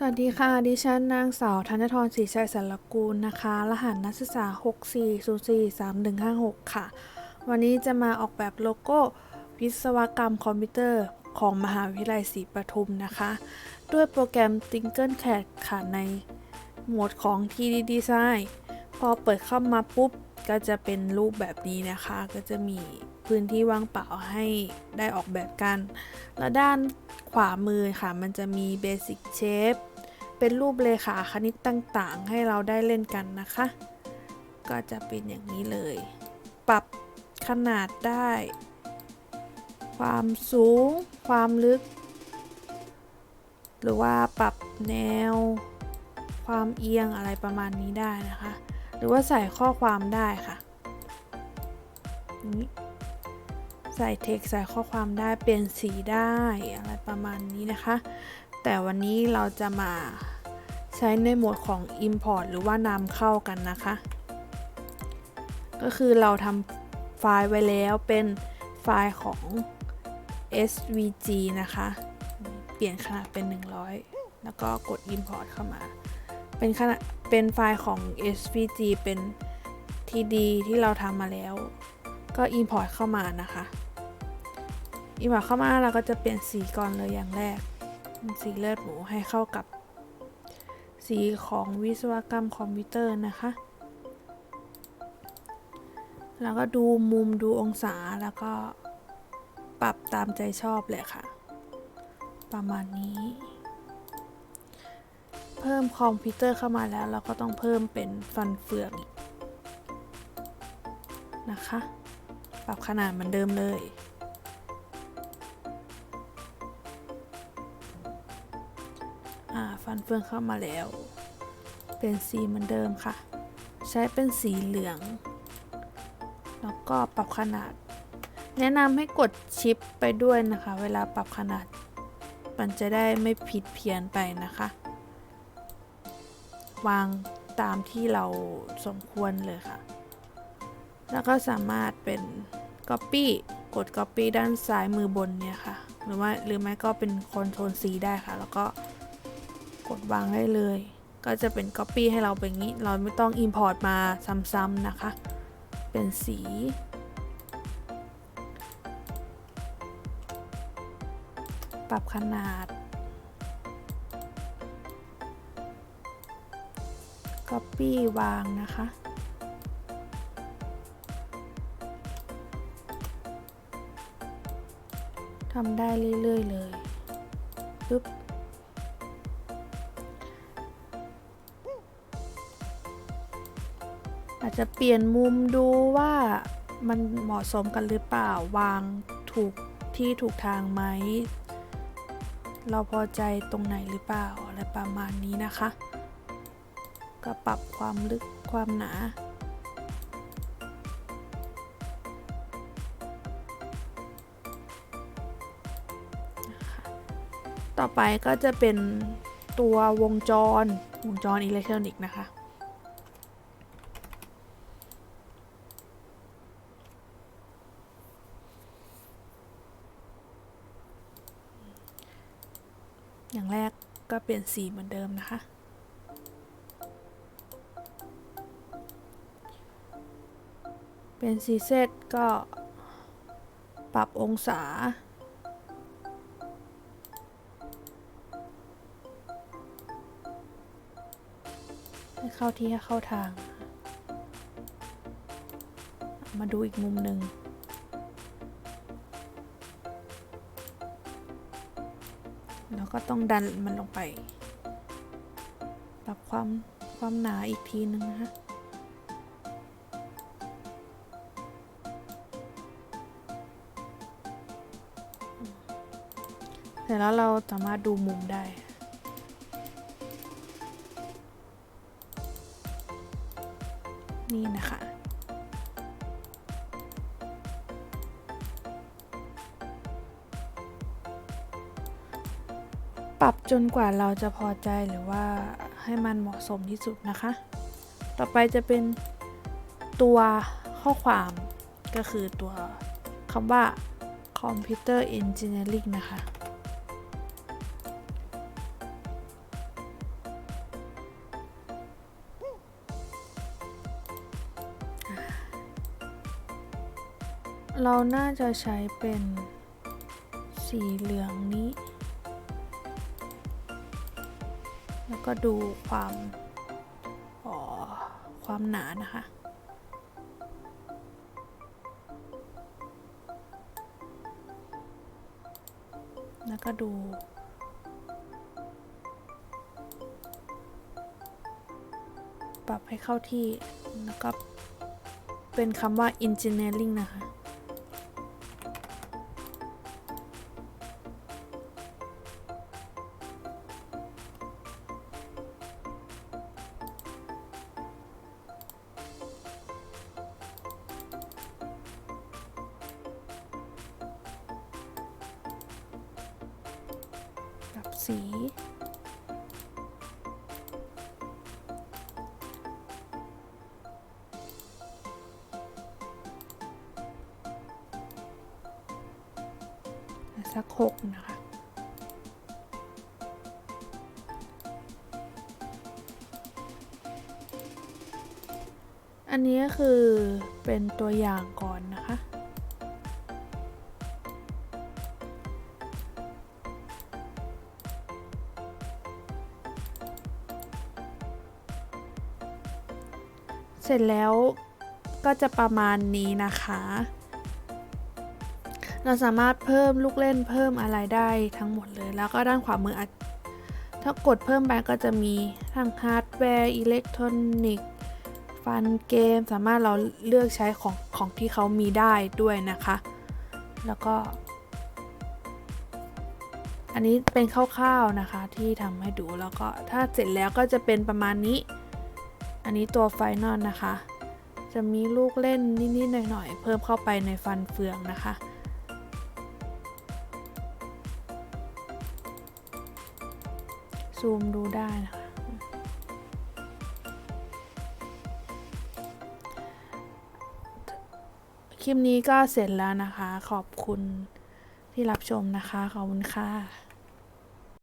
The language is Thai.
สวัสดีค่ะ ดิฉันนางสาวธนทรศรีชัยสารกูลนะคะ รหัสนักศึกษา 64043156 ค่ะ วันนี้จะมาออกแบบโลโก้ วิศวกรรมคอมพิวเตอร์ของมหาวิทยาลัยศรีปทุมนะคะ ด้วยโปรแกรม Tinkercad ค่ะในโหมดของ 3D Design พอเปิดเข้ามาปุ๊บ ก็จะเป็นรูปแบบนี้นะคะ ก็จะมีพื้นที่ว่างเปล่าให้ได้ออกแบบกัน และด้านขวามือค่ะ มันจะมี Basic Shape เป็นรูปเลขาคณิตต่างๆ ให้เราได้เล่นกันนะคะ ก็จะเป็นอย่างนี้เลย ปรับขนาดได้ ความสูง ความลึก หรือว่าปรับแนว ความเอียงอะไรประมาณนี้ได้นะคะ หรือว่าใส่ข้อความได้ค่ะนี้ใส่เทคใส่ข้อความได้เปลี่ยนสีได้อะไรประมาณนี้นะคะ แต่วันนี้เราจะมา ใช้ในโหมดของ Import หรือว่านำเข้ากันนะคะ ก็คือเราทำไฟล์ไว้แล้วเป็นไฟล์ของ SVG นะคะ เปลี่ยนขนาดเป็น 100 แล้วก็กด Import เข้ามา เป็นขนาดเป็นไฟล์ของ SVG เป็น TD ที่เราทำมาแล้ว ก็ Import เข้ามานะคะ Import เข้ามาเราก็จะเปลี่ยนสีก่อนเลยอย่างแรก สีเลือดหมูให้เข้ากับ สีของวิศวกรรมคอมพิวเตอร์นะคะ แล้วก็ดูมุมดูองศาแล้วก็ปรับตามใจชอบเลยค่ะ ประมาณนี้ เพิ่มคอมพิวเตอร์เข้ามาแล้ว เราก็ต้องเพิ่มเป็นฟันเฟืองนะคะ ปรับขนาดเหมือนเดิมเลย ฟันเฟืองเข้ามาแล้ว เป็นสีเหมือนเดิมค่ะ ใช้เป็นสีเหลือง แล้วก็ปรับขนาด แนะนำให้กดชิปไปด้วยนะคะ เวลาปรับขนาด มันจะได้ไม่ผิดเพี้ยนไปนะคะ วางตามที่เราสมควรเลยค่ะ แล้วก็สามารถเป็น Copy กด Copy ด้านซ้ายมือบนเนี่ยค่ะ หรือว่าหรือไม่ก็เป็น Ctrl C ได้ค่ะ แล้วก็ กดวางได้เลย ก็จะเป็น Copy ให้เราเป็นงี้ เราไม่ต้อง Import มาซ้ำๆนะคะ เป็นสีปรับขนาด Copy วางนะคะ ทำได้เรื่อย ๆ เลยปึ๊บ อาจจะเปลี่ยนมุมดูว่ามันเหมาะสมกันหรือเปล่าวางถูกที่ถูกทางไหม เราพอใจตรงไหนหรือเปล่าอะไรประมาณนี้นะคะ ก็ปรับความลึกความหนาต่อไปก็จะเป็นตัววงจรวงจรอิเล็กทรอนิกส์นะคะ อย่างแร ก็เปลี่ยนสีเหมือนเดิมนะคะ เป็นสีเซตก็ปรับองศา ให้เข้าที่ให้เข้าทาง มาดูอีกมุมหนึ่ง แล้วก็ต้องดันมันลงไป ปรับความความหนาอีกทีนึงนะคะเสร็จแล้วเราสามารถดูมุมได้นี่นะคะ ปรับจนกว่าเราจะพอใจหรือว่าให้มันเหมาะสมที่สุดนะคะ ต่อไปจะเป็นตัวข้อความก็คือตัวคำว่า Computer Engineering นะคะ เราน่าจะใช้เป็นสีเหลืองนี้ แล้วก็ดูความอ๋อความหนานะคะ แล้วก็ดูปรับให้เข้าที่ แล้วก็เป็นคำว่า engineering นะคะ สี สักหกนะคะอันนี้คือเป็นตัวอย่างก่อนนะคะ เสร็จแล้วก็จะประมาณนี้นะคะ เราสามารถเพิ่มลูกเล่นเพิ่มอะไรได้ทั้งหมดเลย แล้วก็ด้านขวามือถ้ากดเพิ่มไปก็จะมีทั้งฮาร์ดแวร์อิเล็กทรอนิกส์ฟันเกม สามารถเราเลือกใช้ของของที่เขามีได้ด้วยนะคะ แล้วก็ อันนี้เป็นคร่าวๆนะคะที่ทำให้ดูแล้วก็ถ้าเสร็จแล้วก็จะเป็นประมาณนี้ อันนี้ตัวไฟนอลนะคะ จะมีลูกเล่นนิด ๆ หน่อย ๆ เพิ่มเข้าไปในฟันเฟืองนะคะซูมดูได้นะคะคลิปนี้ก็เสร็จแล้วนะคะ ขอบคุณที่รับชมนะคะ ขอบคุณค่ะ